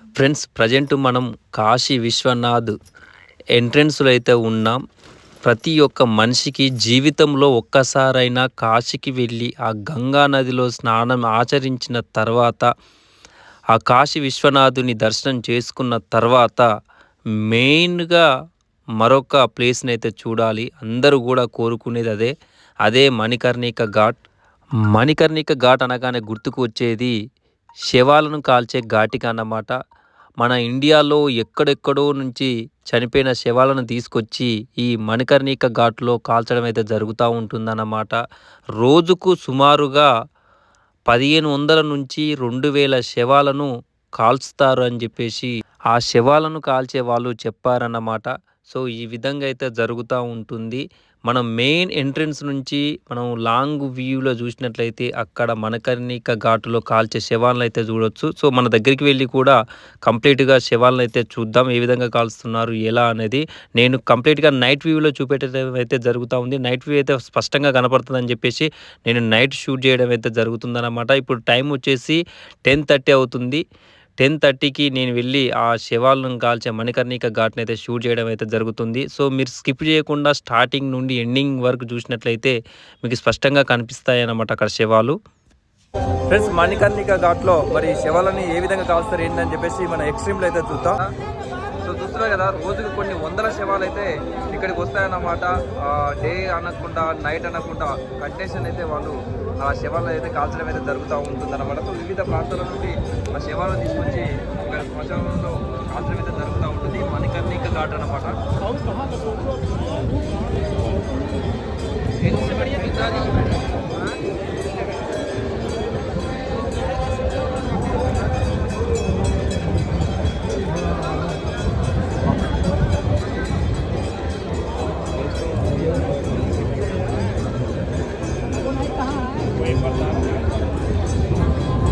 Friends present మనం కాశీ విశ్వనాథ్ ఎంట్రన్స్లో అయితే ఉన్నాం. ప్రతి ఒక్క మనిషికి జీవితంలో ఒక్కసారైనా కాశీకి వెళ్ళి ఆ గంగా నదిలో స్నానం ఆచరించిన తర్వాత ఆ కాశీ విశ్వనాథుని దర్శనం చేసుకున్న తర్వాత మెయిన్గా మరొక ప్లేస్ని అయితే చూడాలి. అందరూ కూడా కోరుకునేది అదే. అదే మణికర్ణిక ఘాట్. మణికర్ణిక ఘాట్ అనగానే గుర్తుకు వచ్చేది శవాలను కాల్చే ఘాటిక అన్నమాట. మన ఇండియాలో ఎక్కడెక్కడో నుంచి చనిపోయిన శవాలను తీసుకొచ్చి ఈ మణికర్ణిక ఘాట్లో కాల్చడం అయితే జరుగుతూ ఉంటుందన్నమాట. రోజుకు సుమారుగా పదిహేను వందల నుంచి రెండు వేల శవాలను కాల్చుతారు అని చెప్పేసి ఆ శవాలను కాల్చే వాళ్ళు చెప్పారన్నమాట. సో ఈ విధంగా అయితే జరుగుతూ ఉంటుంది. మనం మెయిన్ ఎంట్రన్స్ నుంచి మనం లాంగ్ వ్యూలో చూసినట్లయితే అక్కడ మనకర్ణిక ఘాటులో కాల్చే శవాలను అయితే చూడొచ్చు. సో మన దగ్గరికి వెళ్ళి కూడా కంప్లీట్గా శవాలను అయితే చూద్దాం ఏ విధంగా కాల్స్తున్నారు ఎలా అనేది. నేను కంప్లీట్గా నైట్ వ్యూలో చూపెట్టడం అయితే జరుగుతూ ఉంది. నైట్ వ్యూ అయితే స్పష్టంగా కనపడుతుందని చెప్పేసి నేను నైట్ షూట్ చేయడం అయితే జరుగుతుందన్నమాట. ఇప్పుడు టైం వచ్చేసి టెన్ థర్టీ అవుతుంది. టెన్ థర్టీకి నేను వెళ్ళి ఆ శవాలను కాల్చే మణికర్ణిక ఘాట్ని అయితే షూట్ చేయడం అయితే జరుగుతుంది. సో మీరు స్కిప్ చేయకుండా స్టార్టింగ్ నుండి ఎండింగ్ వరకు చూసినట్లయితే మీకు స్పష్టంగా కనిపిస్తాయి అన్నమాట అక్కడ శవాలు. ఫ్రెండ్స్ మణికర్ణిక ఘాట్లో మరి శవాలని ఏ విధంగా కాల్స్తారు ఏంటని చెప్పేసి మన ఎక్స్ట్రీమ్లో అయితే చూద్దాం. సో చూస్తున్నారు కదా రోజుకు కొన్ని వందల శవాలు అయితే ఇక్కడికి వస్తాయన్నమాట. డే అనకుండా నైట్ అనకుండా కంటెన్షన్ అయితే వాళ్ళు ఆ శవాలు అయితే కాల్చడం అయితే జరుగుతూ ఉంటుందన్నమాట. సో వివిధ ప్రాంతాల నుండి ఆ శవాలను తీసుకొచ్చి ఇక్కడ శ్మశానంలో కాల్చడం అయితే జరుగుతూ ఉంటుంది. మణికర్ణిక ఘాట్ అనమాట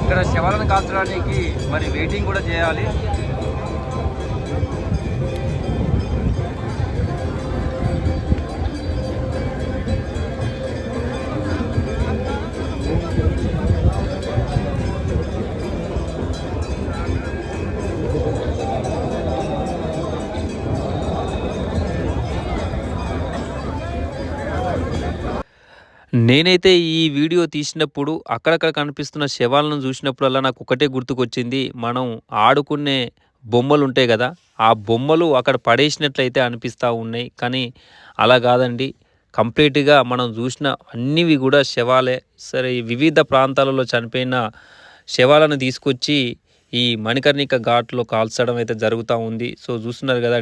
ఇక్కడ శవాలను కాల్చడానికి మరి వెయిటింగ్ కూడా చేయాలి. నేనైతే ఈ వీడియో తీసినప్పుడు అక్కడక్కడ కనిపిస్తున్న శవాలను చూసినప్పుడల్లా నాకు ఒకటే గుర్తుకొచ్చింది. మనం ఆడుకునే బొమ్మలు ఉంటాయి కదా ఆ బొమ్మలు అక్కడ పడేసినట్లయితే అనిపిస్తూ ఉన్నాయి. కానీ అలా కాదండి. కంప్లీట్గా మనం చూసిన అన్నివి కూడా శవాలే. సరే వివిధ ప్రాంతాలలో చనిపోయిన శవాలను తీసుకొచ్చి ఈ మణికర్ణిక ఘాట్లో కాల్చడం అయితే జరుగుతూ ఉంది. సో చూస్తున్నారు కదా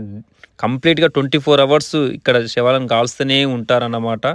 కంప్లీట్గా ట్వంటీ ఫోర్ అవర్స్ ఇక్కడ శవాలను కాల్స్తూనే ఉంటారన్నమాట.